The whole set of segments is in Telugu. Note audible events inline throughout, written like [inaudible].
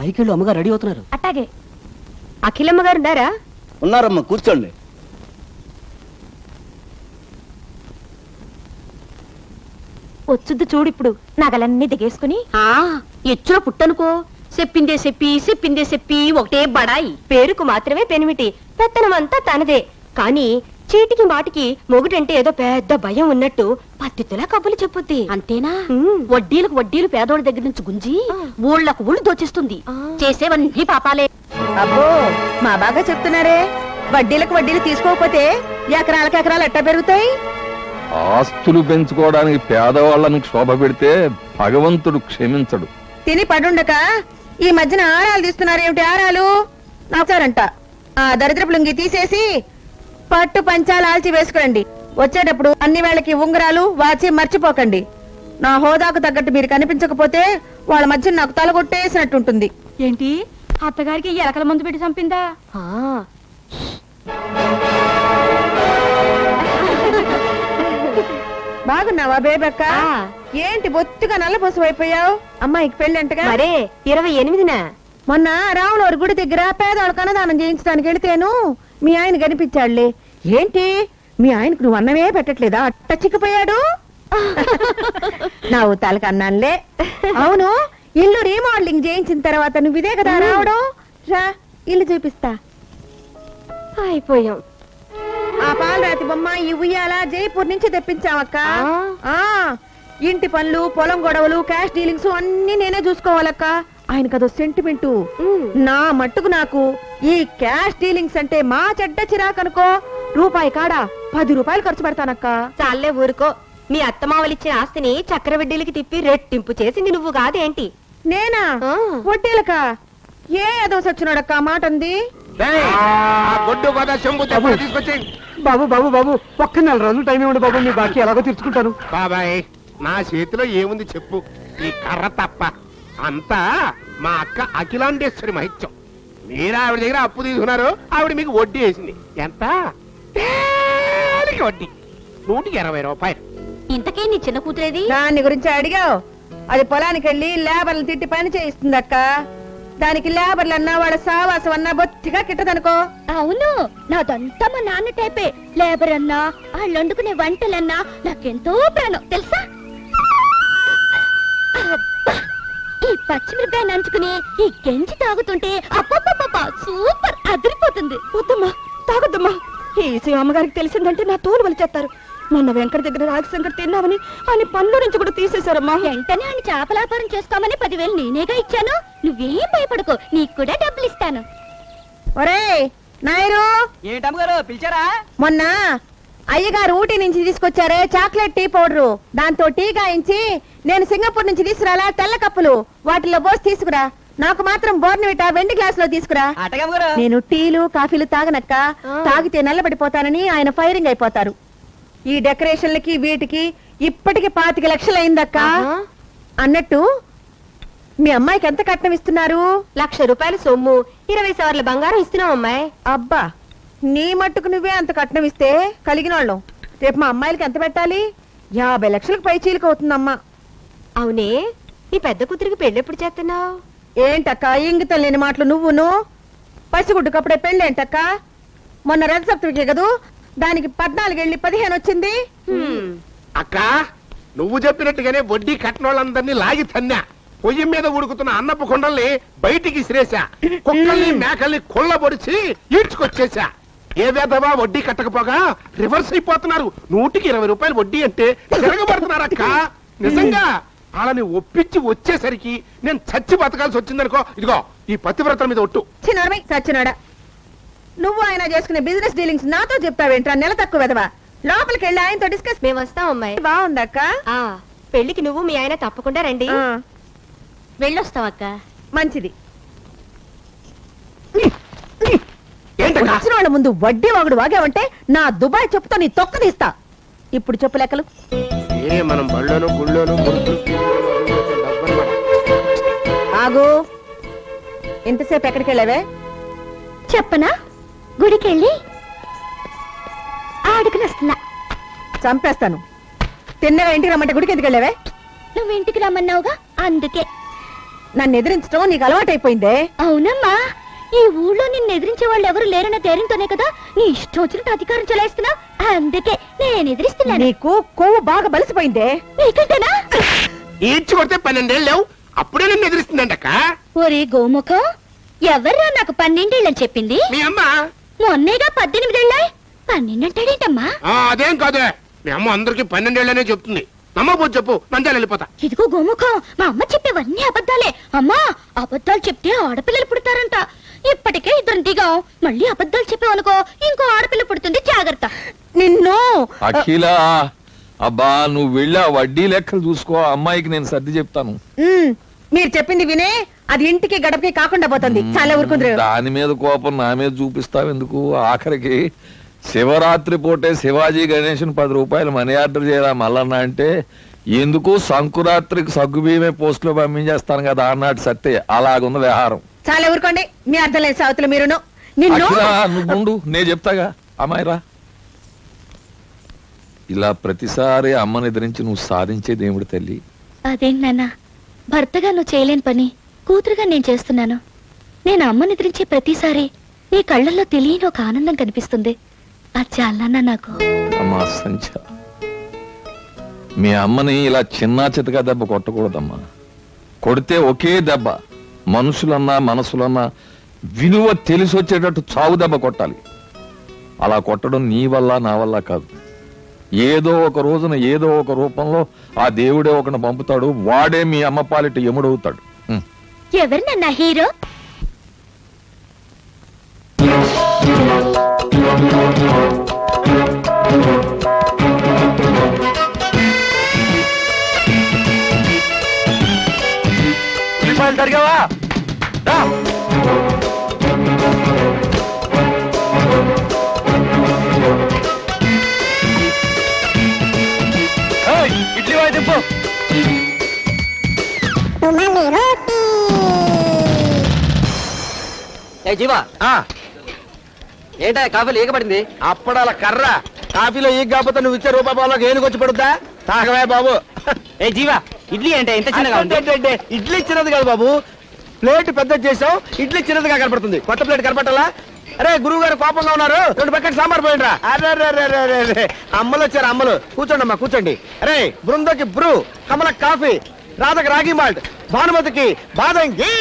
పైకి వెళ్ళు అమ్మగారు రెడీ అవుతున్నారు. అట్టాగే. అఖిలమ్మ గారు ఉన్నారా? ఉన్నారమ్మా కూర్చోండి. వచ్చుద్దు చూడు ఇప్పుడు. నగలన్నీ దిగేసుకుని. ఆ ఎచ్చుల పుట్టనుకో. చెప్పిందే చెప్పి చెప్పిందే చెప్పి ఒకటే బడాయి. పేరుకు మాత్రమే పెనిమిటి. పెత్తనమంతా తనదే. కానీ చీటికి మాటికి మొగుడంటే ఏదో పెద్ద భయం ఉన్నట్టు పత్తితులా కబులు చెప్పుద్ది. అంతేనా. వడ్డీలకు వడ్డీలు పేదోడి దగ్గర నుంచి గుంజి. ఊళ్ళకు ఊళ్ళు దోచిస్తుంది. చేసేవన్నీ పాపాలే. అబ్బో మా బాగా చెప్తున్నారే. వడ్డీలకు వడ్డీలు తీసుకోకపోతే ఎకరాలకు ఎకరాలు ఎట్టా పెరుగుతాయి? ఆస్తులు పెంచుకోవడానికి పేదవాళ్ళని క్షోభ పెడితే భగవంతుడు క్షమించడు. తిని పడుండక ఈ మధ్యన ఆరాలు తీస్తున్నారు ఏమిటి ఆరాలు నాకుతారంట ఆ దరిద్రపు లుంగి తీసేసి పట్టు పంచాలు ఆల్చి వేసుకురండి వచ్చేటప్పుడు అన్ని వేళకి ఉంగరాలు వాచి మర్చిపోకండి. నా హోదాకు తగ్గట్టు మీరు కనిపించకపోతే వాళ్ళ మధ్య నాకు తలగొట్టేసినట్టుంటుంది. ఏంటి? అత్తగారికి ఎలకల మందు పెట్టి చంపిందా? ఆ, బాగున్నావా బేబక్క. ఏంటి బొత్తిగా నల్లపూస అయిపోయావు? అమ్మాయికి పెళ్ళంటగా మరే ఇరవై ఎనిమిదిన? మొన్న రాములవారి గుడి దగ్గర పేదవాళ్ళ కన్నదానం చేయించడానికి వెళితేను మీ ఆయన కనిపించాడులే. ఏంటి? మీ ఆయనకు నువ్వు అన్నమే పెట్టట్లేదా? అట్ట చిక్కిపోయాడు? నా ఊతాలకు అన్నానులే. అవును ఇల్లు రీమోడలింగ్ చేయించిన తర్వాత నువ్వు ఇదే కదా రావడం? రా ఇల్లు చూపిస్తా. అయిపోయాం. ఆ పాలరాతి బొమ్మ ఈ ఉయ్యాల జైపూర్ నుంచి తెప్పించావక్క. ఆ? ఇంటి పనులు పొలం గొడవలు క్యాష్ డీలింగ్స్ అన్ని నేనే చూసుకోవాలక్క. ఆయనకు అదో సెంటిమెంట్. నా మట్టుకు నాకు ఈ క్యాష్ డీలింగ్స్ అంటే మా చెడ్డ చిరాకనుకో. రూపాయి కాడా పది రూపాయలు ఖర్చు పెడతానక్క. చాలే ఊరుకో. మీ అత్తమావలిచ్చిన ఆస్తిని చక్రవడ్డీలకి తిప్పి రెట్టింపు చేసింది నువ్వు కాదేంటి? నేనా. వడ్డీలక? ఏ ఏదో సచ్చినోడక్క మాట అంది బాబు బాబు బాబు ఒక్క నెల రోజులు టైం ఇవ్వండి బాబు మీ బాకీ ఎలాగో తీర్చుకుంటాను. బాబాయ్ నా చేతిలో ఏముంది చెప్పు. ఈ కర్ర తప్ప. అంతా మా అక్క అఖిలాండేశ్వరి మహిత్యం. మీరు ఆవిడ దగ్గర అప్పు తీసుకున్నారు ఆవిడ మీకు వడ్డీ వేసింది. ఎంత? తేలిక వడ్డీ. నూటికి ఇరవై రూపాయలు. ఇంతకీ నీ చిన్న కూతురేది? దాని గురించి అడిగావు. అది పొలానికి వెళ్ళి లేబర్లు తిట్టి పని చేయిస్తుందక్క. దానికి లేబర్లు అన్నా వాళ్ళ సావాసం అన్నా బొత్తిగా కిట్టదనుకో. అవును నాదంతా మా నాన్న టైపే. లేబర్ అన్నా వాళ్ళు వండుకునే వంటలన్నా నాకెంతో ప్రాణం. తెలుసా? ఈ పచ్చిమిరపకాయ నంచుకుని ఈ గంజి తాగుతుంటే సూపర్ అదిరిపోతుంది. వద్దమ్మా తాగొద్దమ్మా. ఈ విషయం అమ్మగారికి తెలిసిందంటే నా తోలు వలిచేస్తారు. మొన్న వెంకట దగ్గర రాగి సంకటి తిన్నామని ఆయన పనుల నుంచి కూడా తీసేశారమ్మా. వెంటనే ఆయన చేపల వ్యాపారం చేసుకోమని పదివేలు నేనేగా ఇచ్చాను. నువ్వేం భయపడకు నీకు కూడా డబ్బులు ఇస్తాను ఒరే నాయరు ఏంటమ్మగారు పిలిచారా? మొన్న అయ్యగారు ఊటీ నుంచి తీసుకొచ్చారే. Chocolate tea powder. దాంతో టీ గాయించి నేను సింగపూర్ నుంచి తీసుకురాలా? తెల్ల కప్పులు. వాటిలో పోసి తీసుకురా. నాకు మాత్రం బోర్నవిటా వెండి గ్లాస్లో తీసుకురా నేను టీలు కాఫీలు తాగనక్క. తాగితే నల్లబడిపోతానని ఆయన ఫైరింగ్ అయిపోతారు. ఈ డెకరేషన్లకి వీటికి ఇప్పటికి పాతిక లక్షలు అయిందక్క. అన్నట్టు మీ అమ్మాయికి ఎంత కట్నం ఇస్తున్నారు? లక్ష రూపాయల సొమ్ము. ఇరవై సవర్ల బంగారం ఇస్తున్నాం అమ్మాయి. అబ్బా. నీ మట్టుకు నువ్వే అంత కట్నం ఇస్తే కలిగిన వాళ్ళం. రేపు మా అమ్మాయిలకి ఎంత పెట్టాలి? యాభై లక్షలకు పై చీలిక అవుతుందమ్మా. అవునే నీ పెద్ద కూతురికి పెళ్ళి ఎప్పుడు చేస్తున్నావు? ఏంటక్క ఇంగితం లేని మాటలు నువ్వును? పసిగుడ్డుకు అప్పుడే పెళ్ళేంటక్క మొన్న రథ సప్తమికి కదూ? దానికి పద్నాలుగెళ్ళి పదిహేను వచ్చింది. అక్క నువ్వు చెప్పినట్టుగానే వడ్డీ కట్టినోళ్ళందరినీ లాగి తన్నా. పొయ్యి మీద ఉడుకుతున్న అన్నపు కొండల్ని బయటికి ఇసిరేసా కుక్కల్ని మేకల్ని కొల్లబొడిచి ఈడ్చుకొచ్చేసా ఏ వేధవా వడ్డీ కట్టకపోగా రివర్స్ అయిపోతున్నారు. నూటికి ఇరవై రూపాయలు వడ్డీ అంటే తిరగబడుతున్నారక్క నిజంగా? వాళ్ళని ఒప్పించి వచ్చేసరికి నేను చచ్చి బతకాల్సి వచ్చిందనుకో ఇదిగో ఈ పతివ్రతల మీద ఒట్టు. చిన్నడమై సచ్చినాడా నువ్వు ఆయన చేసుకునే బిజినెస్ డీలింగ్స్ నాతో చెప్తావేంట్రా నెల తక్కువ వెదవా లోపలికి వెళ్ళి ఆయనతో డిస్కస్ మేము వస్తాం అమ్మాయి. బాగుందక్క ఆ పెళ్ళికి నువ్వు మీ ఆయన తప్పకుండా రండి. ఆ, వెళ్ళొస్తావక్క మంచిది. ఏంటక్క? వచ్చిన వాళ్ళ ముందు వడ్డీ వాగుడు వాగావంటే నా దుబాయ్ చెప్పుతో నీ తొక్క తీస్తా. ఇప్పుడు చెప్పు లెక్కలు. ఏ మనం బళ్ళోను గుళ్ళోను మురుకులు డబ్బన్నమాట. ఆగు. ఇంతసేపు ఎక్కడికి వెళ్ళావే? చెప్పనా? గుడికెళ్ళి ఆడుకుని వస్తున్నా చంపేస్తాను. తిన్నగా ఇంటికి రమ్మంటే గుడికి ఎందుకు వెళ్ళావే? నువ్వు ఇంటికి రమ్మన్నావుగా అందుకే. నన్ను ఎదిరించడం నీకు అలవాటైపోయిందే. అవునమ్మా. ఈ ఊళ్ళో నిన్ను ఎదిరించే వాళ్ళు ఎవరు లేరన్న ధైర్యంతోనే కదా నీ ఇష్టం వచ్చినట్టు అధికారం చెలాయిస్తున్నావు అందుకే నేను ఎదిరిస్తున్నాను. నీకు కొవ్వు బాగా బలిసిపోయిందే. నీకంటేనా? ఈడ్చి కొడితే పన్నెండేళ్ళు లేవు. అప్పుడే నన్ను ఎదిరిస్తుందంటక్క. ఒరే గోముఖం ఎవర్రా నాకు పన్నెండేళ్ళని చెప్పింది? మీ అమ్మ. మొన్నేగా పద్దెనిమిదేళ్ళాయి? పన్నెండంటాడేంటమ్మా? ఆ, అదేం కాదే మీ అమ్మ అందరికి పన్నెండేళ్ళనే చెప్తుంది. నమ్మబోదు చెప్పు నంద్యాల వెళ్ళిపోతా. ఇదిగో గోముఖం మా అమ్మ చెప్పేవన్నీ అబద్ధాలే. అమ్మా అబద్ధాలు చెప్తే ఆడపిల్లలు పుడతారంట. ఇప్పటికే ఇద్దరు దిగాం. మళ్ళీ అబద్ధాలు చెప్పావనుకో ఇంకో ఆడపిల్ల పుడుతుంది జాగ్రత్త. నిన్ను అఖిల అబ్బా నువ్వు వెళ్ళి వడ్డీ లెక్కలు చూసుకో ఆ అమ్మాయికి నేను సర్ది చెప్తాను. ఉమ్, మీరు చెప్పింది వినే అది ఇంటికి గడపకి కాకుండా పోతుంది. చాలా ఊరుకుందరు దాని మీద కోపం నా మీద చూపిస్తావు ఎందుకు ఆఖరికి శివరాత్రి పూటే శివాజీ గణేషన్ పది రూపాయలు మనీ ఆర్డర్ చేయరా మల్లన్న అంటే ఎందుకు సంకురాత్రికి సగ్గు బియ్యమే పోస్టులో పంపించేస్తాను కదా అన్నట్టు సత్తే అలాగుంది వ్యవహారం. చాలా ఊరుకోండి మీ అర్థం లేదు సావతులు మీరును. నిన్ను అఖిల నువ్వు నేను చెప్తాగా. అమ్మాయి రా. ఇలా ప్రతిసారి అమ్మని ఎదిరించి నువ్వు సాధించేది ఏమిటి తల్లి. అదేంటి నాన్న? భర్తగా నువ్వు చేయలేని పని. కూతురుగా నేను చేస్తున్నాను. నేను అమ్మని ఎదిరించే ప్రతిసారి నీ కళ్ళల్లో తెలియని ఒక ఆనందం కనిపిస్తుంది. అది చాలా నాకు. అమ్మా సంచ మీ అమ్మని ఇలా చిన్నా చితగా దెబ్బ కొట్టకూడదమ్మా. కొడితే ఒకే దెబ్బ మనుషులన్నా మనసులన్నా విలువ తెలిసి వచ్చేటట్టు చావు దెబ్బ కొట్టాలి. అలా కొట్టడం నీ వల్ల నా వల్ల కాదు. ఏదో ఒక రోజున ఏదో ఒక రూపంలో ఆ దేవుడే ఒకని పంపుతాడు వాడే మీ అమ్మ పాలిట ఎముడవుతాడు ఉం. ఎవరు నన్న హీరో? ఏ జీవా? ఏంటా కాఫీలు ఏగబడింది అప్పడాల కర్ర. కాఫీలో ఈ కాకపోతే నువ్వు ఇచ్చే రూపాయి పావులోకి ఏనుకొచ్చి పడుద్దా? తాగవే బాబు. ఏ జీవా ఇడ్లీ అంటే ఇంత చిన్నగా ఉంది? అంటే ఇడ్లీ చిన్నది కాదు బాబు. ప్లేట్ పెద్ద చేసావు ఇడ్లీ చిన్నదిగా కనపడుతుంది. కొత్త ప్లేట్ కనపట్టాలా? అరే గురువు గారు కోపంగా ఉన్నారు. రెండు పక్కన సాంబార్ పోయిండ్రా. అరే అరే, అరే, అరే, అరే, అరే. అమ్మలు వచ్చారు అమ్మలు. కూర్చోండి అమ్మా కూర్చోండి. అరే బృందకి బ్రూ కమలకి కాఫీ. రాధకి రాగి మాల్ట్ భానుమతికి బాదం గీ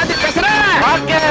అది పెసరా. వింటే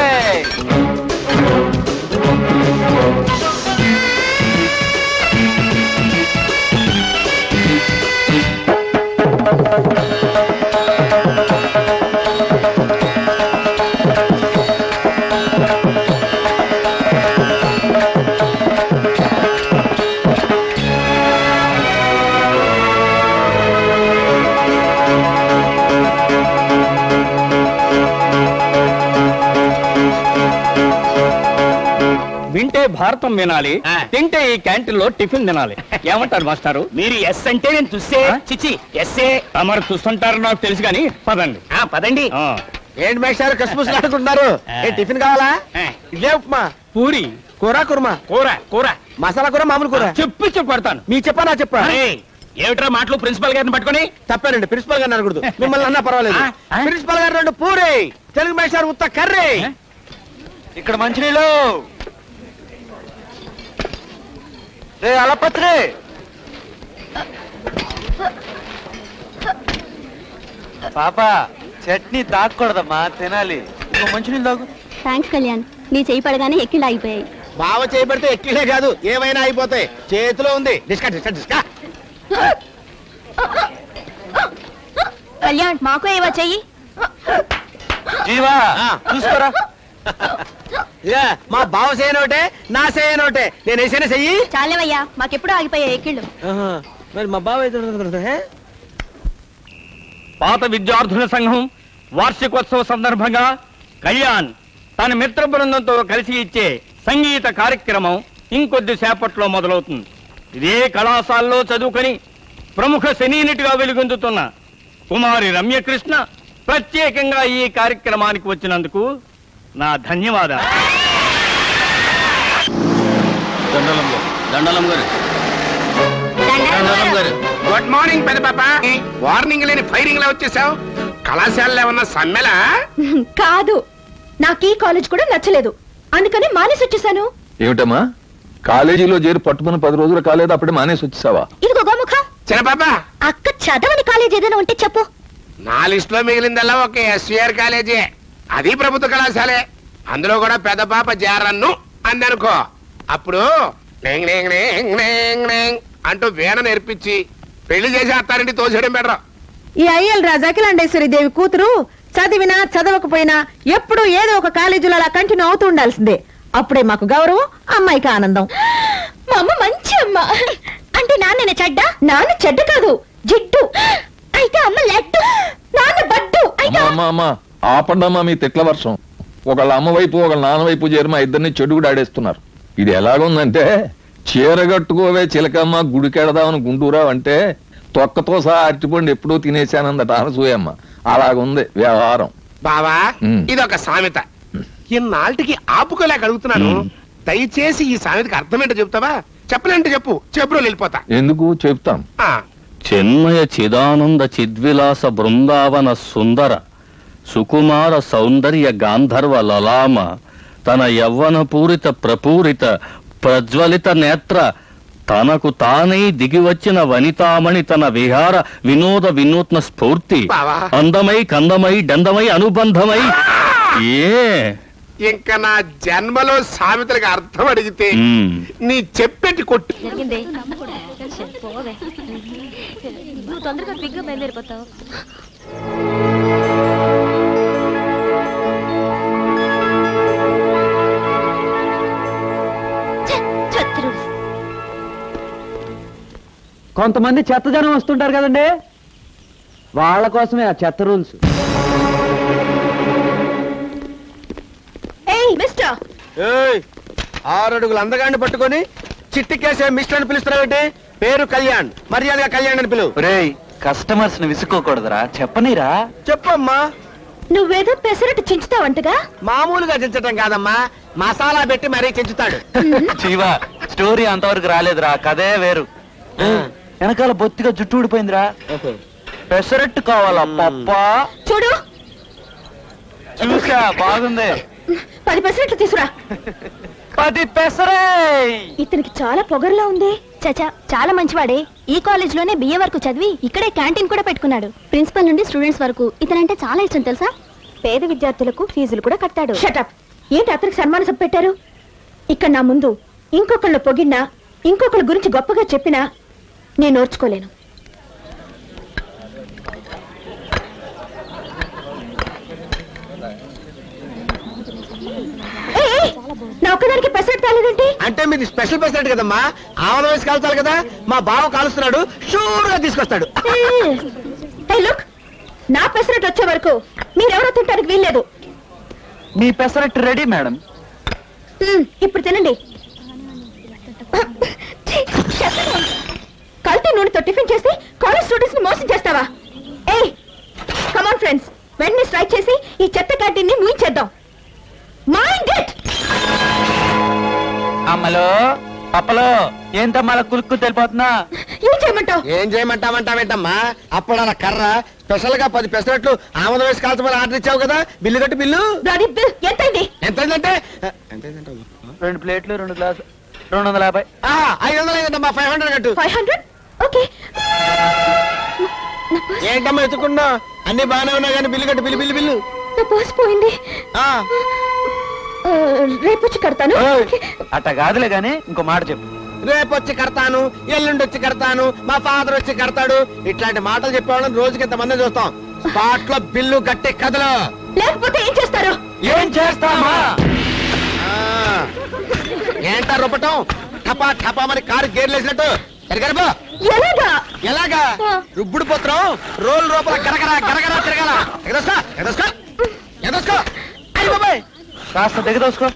భారతం వినాలి ఆ. తింటే ఈ క్యాంటీన్లో టిఫిన్ తినాలి. ఏమంటారు మాస్టారు? మీరు ఎస్ అంటే నేను చూస్తే ఆ? చిచి ఎస్ఏ తమరు చూస్తుంటారు నాకు తెలుసు కానీ పదండి. ఆ, పదండి. ఆ. ఏంటి మేషారు కసుపుసు ఆడుకుంటున్నారు ఆ. ఏ టిఫిన్ కావాలా? ఆ. ఇదే ఉప్మా? పూరి. కూర కుర్మా? కూర కూర. మసాలా కూర మామూలు కూర? చెప్పి చెప్పి కొడతాను మీ చెప్పా నా చెప్పా? ఏమిట్రా మాటలు ప్రిన్సిపల్ గారిని పట్టుకొని? తప్పేనండి ప్రిన్సిపల్ గారిని అనకూడదు. మిమ్మల్ని అన్నా పర్వాలేదు. ఆ? ఆ? ప్రిన్సిపల్ గారు రెండు పూరి. తెలుగు మేషారు ఉత్త కర్రీ? ఇక్కడ మంచినీళ్ళు. రే అలపత్రి! పాప చట్నీ తాగకూడదమ్మా తినాలి. ఇంకో తాగు. థ్యాంక్స్ కళ్యాణ్ నీ చేయి పడగానే ఎక్కిళ్ళు ఆగిపోయాయి. బావ చేయబడితే ఎక్కిలే కాదు ఏమైనా అయిపోతాయి. చేతిలో ఉంది. డిస్కా డిస్కా డిస్కా. కళ్యాణ్ మాకు ఏవో చెయ్యి? జీవా ఆ. చూసుకోరా. [laughs] ఇదే, మా బావ చేయనోటే నా చేయనోటే నేను వేసేనే చెయ్యి. చాలేవయ్యా మాకెప్పుడు ఆగిపోయాయి ఎక్కిళ్ళు మరి మా బావ అయితే పాత విద్యార్థుల సంఘం వార్షికోత్సవ సందర్భంగా కళ్యాణ్ తన మిత్ర బృందంతో కలిసి ఇచ్చే సంగీత కార్యక్రమం ఇంకొద్ది సేపట్లో మొదలవుతుంది. ఇదే కళాశాలలో చదువుకొని ప్రముఖ సినీ నటిగా వెలుగొందుతున్న కుమారి రమ్యకృష్ణ ప్రత్యేకంగా ఈ కార్యక్రమానికి వచ్చినందుకు నా ధన్యవాదాలు దండలం గారు. దండలం గారు. గుడ్ మార్నింగ్ పెద్ద పాప. వార్నింగ్ లేని ఫైరింగ్ లా వచ్చేసావు. కళాశాలలో ఏమన్నా సమ్మెలా? కాదు. నాకు ఈ కాలేజ్ కూడా నచ్చలేదు. అందుకని మానేసి వచ్చేసాను. ఏమిటమ్మా? కాలేజీలో చేరి పట్టుమని పది రోజులు కాలేదు అప్పుడే మానేసి వచ్చేసావా? ఇదిగో గోముఖం. చిన్న పాప. అక్క చదవని కాలేజ్ ఏదైనా ఉంటే చెప్పు. నా లిస్ట్లో మిగిలిందల్లా ఒక ఎస్విఆర్ కాలేజీ. అది ప్రభుత్వ కళాశాలే. అందులో కూడా పెద్ద పాప జారన్ను అందనుకో. అప్పుడు నేంగ్ నేంగ్ నేంగ్ నేంగ్ నేంగ్ అంటూ వీణ నేర్పించి పెళ్ళి చేసి అత్తారింటి తోసేయడం బెటర్. ఈ అయ్యల్ రాజు అఖిలాండేశ్వరి దేవి కూతురు చదివినా చదవకపోయినా ఎప్పుడూ ఏదో ఒక కాలేజీలో అలా కంటిన్యూ అవుతూ ఉండాల్సిందే. అప్పుడే మాకు గౌరవం అమ్మాయికి ఆనందం. [gasps] మా అమ్మ మంచి అమ్మ. అంటే నాన్న చెడ్డ? నాన్న చెడ్డ కాదు జిడ్డు. [gasps] అయితే అమ్మ లెట్టు నాన్న బడ్డు. అమ్మా అమ్మా అమ్మా. ఆపండమ్మా మీ తిట్ల వర్షం. ఒకళ్ళ అమ్మ వైపు ఒకళ్ళ నాన్న వైపు చేరి మా ఇద్దరిని చెడు కూడా ఆడేస్తున్నారు. ఇది ఎలాగుందంటే చీర కట్టుకోవే చిలకమ్మ గుడికెడదామని గుంటూరావు అంటే తొక్కతో సహా అరటిపండు ఎప్పుడూ తినేశానందట అనసూయమ్మ. అలాగుంది వ్యవహారం. బావా. ఇదొక సామెత. ఇన్నాళ్ళకి ఆపుకోలేక అడుగుతున్నాను. దయచేసి ఈ సామెతకి అర్థమేంటో చెప్తావా? చెప్పలేంటే చెప్పు. చెప్పులో వెళ్ళిపోతా. ఎందుకు? చెప్తాం. ఆ, చిన్మయ చిదానంద చిద్విలాస బృందావన సుందర. సుకుమార సౌందర్య గాంధర్వ లలామ తన యవ్వన పూరిత ప్రపూరిత ప్రజ్వలిత నేత్ర తనకు తానై దిగివచ్చిన వనితామణి తన విహార వినోద వినూత్న స్ఫూర్తి. అందమై కందమై డందమై అనుబంధమై ఏ? ఇంకా నా జన్మలో సామెతలకు అర్థం అడిగితే. నీ చెప్పెట్టి కొట్టు. నువ్వు తొందరగా బిగ్గా బయలుదేరిపోతావు. కొంతమంది చెత్త జనం వస్తుంటారు కదండి? వాళ్ళ కోసమే ఆ చెత్త రూల్స్. ఏయ్ మిస్టర్! ఆరడుగులు అందగాన్ని పట్టుకొని చిట్టికేసే మిస్టర్ అని పిలుస్తున్నావేంటి పేరు కళ్యాణ్ మర్యాదగా కళ్యాణ్ అని పిలువు. రేయ్ కస్టమర్స్ని విసుకోకూడదురా చెప్పనీరా? చెప్పమ్మా. నువ్వేదో పెసరట్టు చించుతావంటగా మామూలుగా దించటం కాదమ్మా. మసాలా పెట్టి మరీ చెంచుతాడు. జీవా స్టోరీ అంతవరకు రాలేదురా. కదే వేరు. వెనకాల బొత్తిగా జుట్టు ఊడిపోయిందిరా. పెసరట్టు కావాలా పప్పా? చూడు. చూసా బాగుంది. పది పెసరట్లు తీసురా. పది పెసరే. ఇతనికి చాలా పొగరులా ఉంది. చచా చాలా మంచివాడే. ఈ కాలేజ్లోనే బిఏ వరకు చదివి ఇక్కడే క్యాంటీన్ కూడా పెట్టుకున్నాడు. ప్రిన్సిపల్ నుండి స్టూడెంట్స్ వరకు ఇతనంటే చాలా ఇష్టం తెలుసా? పేద విద్యార్థులకు ఫీజులు కూడా కట్టాడు. షటప్ ఏంటి అతనికి సన్మాన సభ పెట్టారు? ఇక్కడ నా ముందు ఇంకొకళ్ళు పొగిడినా ఇంకొకళ్ళ గురించి గొప్పగా చెప్పినా నేను ఓర్చుకోలేను. నా ఒక్కదానికి పెసరట్ అంటే మీది స్పెషల్ పెసరెట్ కదమ్మా? ఆవల వయసు కాల్చాలి కదా? మా బావ కాలుస్తున్నాడు షూర్గా తీసుకొస్తాడు లుక్ నా పెసరట్ వచ్చే వరకు మీరెవరో తింటానికి వీల్లేదు. మీ పెసరట్టు రెడీ మేడం. ఇప్పుడు తినండి. టిఫిన్ చేసి కాలేజ్ స్టూడెంట్స్ని మోసం చేస్తావా? ఏయ్ కమాన్ ఫ్రెండ్స్ వెంటనే స్ట్రైక్ చేసి ఈ చెత్త క్యాంటీన్ని ముయించేద్దాం. మైండ్ ఇట్ అమ్మలో పప్పలో ఏంటమ్మా కులుక్కు తెలిపోతున్నా? ఏం చేయమంటావు? ఏం చేయమంటామంటావేంటమ్మా అప్పుడు అలా కర్ర స్పెషల్గా పది పెసరట్లు ఆమద వయసు కాల్చమని ఆర్డర్ ఇచ్చావు కదా? బిల్లు కట్టి బిల్లు? బ్లడీ బిల్ ఎంతైంది ఎంతైందంటే? ఎంతైందంటే రెండు ప్లేట్లు రెండు గ్లాసు రెండు వందల యాభై. ఆ, ఐదు వందలు అయిందమ్మా ఫైవ్ హండ్రెడ్ కట్టు. Five hundred okay. ఏంటమ్మా ఎత్తుకున్నా అన్ని బాగానే ఉన్నాయి కానీ బిల్లు కట్టు బిల్లు బిల్లు బిల్లు. నా పర్స్ పోయింది. ఆ, ఆ, రేపు వచ్చి కడతాను. ఓయ్, అట్ట కాదులే గాని ఇంకో మాట చెప్పు. రేపు వచ్చి కడతాను ఎల్లుండి వచ్చి కడతాను మా ఫాదర్ వచ్చి కడతాడు. ఇట్లాంటి మాటలు చెప్పేవాళ్ళని రోజుకి ఇంతమంది చూస్తాం. స్పాట్లో బిల్లు కట్టే కథలు. లేకపోతే ఏం చేస్తారు? ఏం చేస్తామా? ఆ, ఏంటా రుపటం టపా టపా మరి కారు గేర్లేసినట్టు. తిరగరబో ఎలాగా? ఎలాగా. రుబ్బుడు పోత్రం రోల్ రూపల గరగర గరగర తిరగల. ఎగదోసుకో ఎగదోసుకో ఎగదోసుకో. అయ్య బాబాయ్. కాస్త దిగదోసుకో.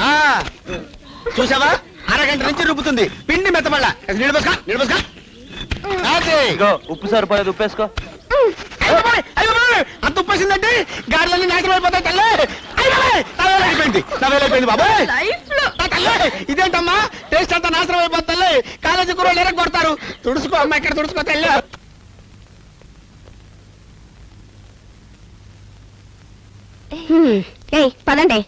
ఆ, చూసావా? అరగంట నుంచి రుబ్బుతుంది. పిండి మెత్తబళ్ళ నిలబోసుకో నిలబోసుకో ఉప్పు సరిపోలేదు ఉప్పేసుకో. అయ్య బాబాయ్, అయ్య బాబాయ్, అంత ఉప్పు చేసిందంటే గాడులన్నీ నాశనం అయిపోతాయి తల్లి. ఇదేంటమ్మా? టేస్ట్ అంతా నాశనం అయిపోతుంది. కాలేజీ కుర్రోళ్ళు ఎరగ కొడతారు. తుడుచుకో అమ్మా ఇక్కడ తుడుచుకో తల్లి. ఏయ్ పదండి.